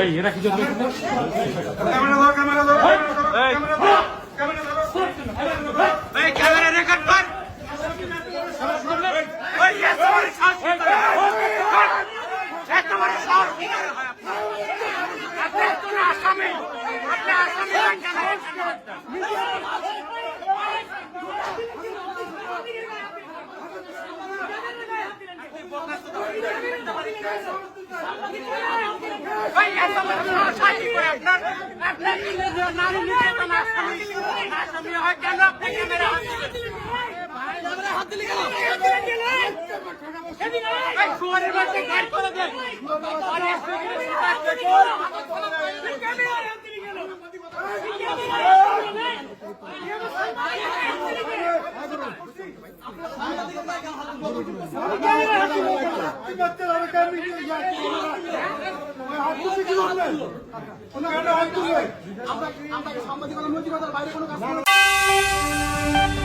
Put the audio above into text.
এই এরা কিছু ক্যামেরা ধরো ক্যামেরা ধরো ক্যামেরা ধরো ক্যামেরা ধরো এই ক্যামেরা রেকর্ড কর ওই এত বড় সাহস কি করে হয়? এত বড় সাহস কি করে হয় আপনি আসামি আসামি না হয় করে আপনি আসামি আসামি হয় আপনি ক্যামেরা হাত দিলেন? আমরা সাংবাদিকতা নৈতিকতার বাইরে কোনো কাজ